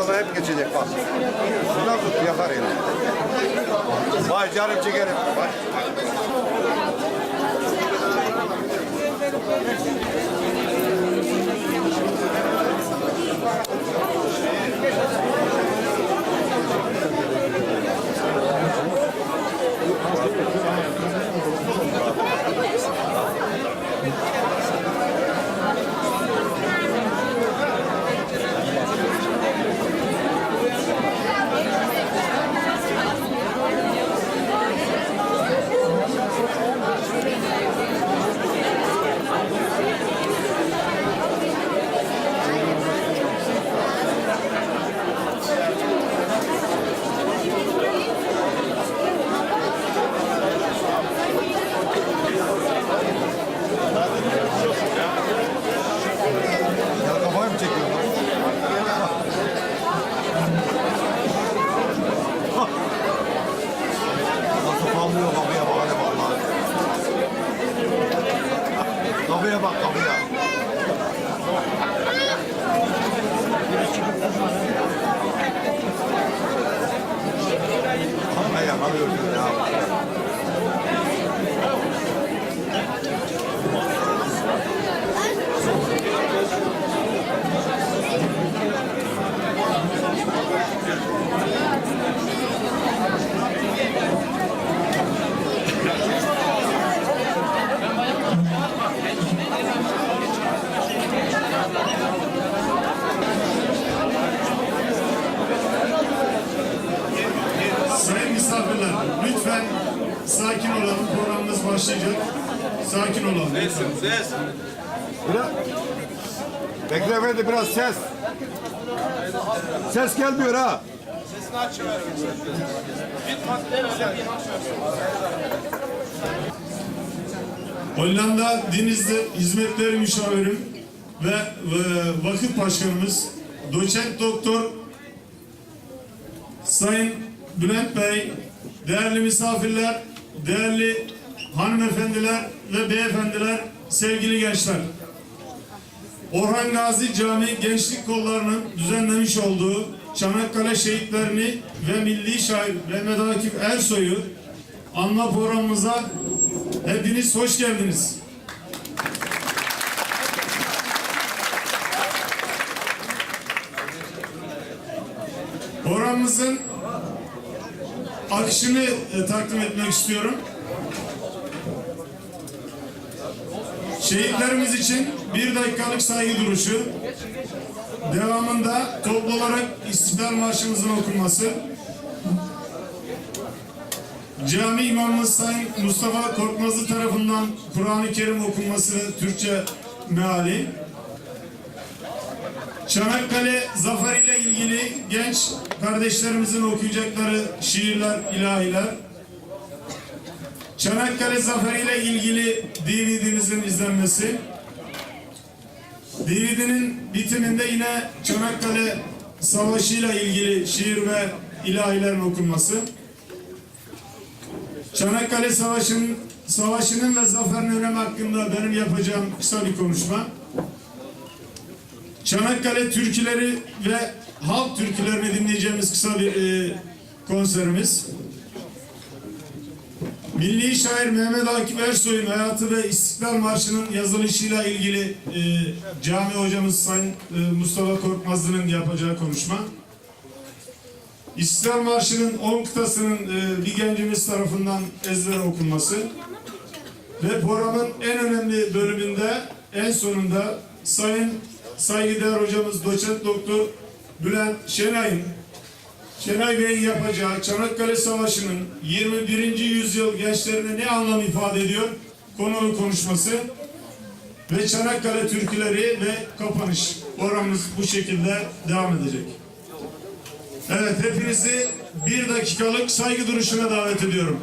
Hastalığı hep geçecek bak. Şuradan tut yakar yani. Vay canım çekerim. Vay. Sakin olalım. Programımız başlayacak. Sakin olalım. lütfen. Biraz... Bekle efendi biraz ses. Ses gelmiyor ha. Hollanda Denizli Hizmetleri Müşavirim ve e, vakıf başkanımız doçent doktor Sayın Bülent Bey, değerli misafirler, değerli hanımefendiler ve beyefendiler, sevgili gençler. Orhan Gazi Camii Gençlik Kolları'nın düzenlemiş olduğu Çanakkale şehitlerini ve milli şair Mehmet Akif Ersoy'u anma programımıza hepiniz hoş geldiniz. Programımızın akışını e, takdim etmek istiyorum. Şehitlerimiz için bir dakikalık saygı duruşu, devamında toplu olarak İstiklal Marşımızın okunması, Cami İmamımız Sayın Mustafa Korkmazlı tarafından Kur'an-ı Kerim okunması Türkçe meali, Çanakkale Zaferi ile ilgili genç kardeşlerimizin okuyacakları şiirler, ilahiler, Çanakkale Zaferi ile ilgili DVD'mizin izlenmesi, DVD'nin bitiminde yine Çanakkale Savaşı ile ilgili şiir ve ilahilerin okunması, Çanakkale Savaşı'nın Savaşı'nın ve zaferin önemi hakkında benim yapacağım kısa bir konuşma. Çanakkale türküleri ve halk türkülerini dinleyeceğimiz kısa bir e, konserimiz. Milli şair Mehmet Akif Ersoy'un hayatı ve İstiklal Marşı'nın yazılışıyla ilgili e, cami hocamız Sayın e, Mustafa Korkmazlı'nın yapacağı konuşma. İstiklal Marşı'nın 10 kıtasının e, bir gencimiz tarafından ezbere okunması ve programın en önemli bölümünde en sonunda Sayın saygıdeğer hocamız doçent doktor Bülent Şenay'ın Şenay Bey'in yapacağı Çanakkale Savaşı'nın 21. yüzyıl gençlerine ne anlam ifade ediyor? Konunun konuşması ve Çanakkale türküleri ve kapanış. Oramız bu şekilde devam edecek. Evet hepinizi bir dakikalık saygı duruşuna davet ediyorum.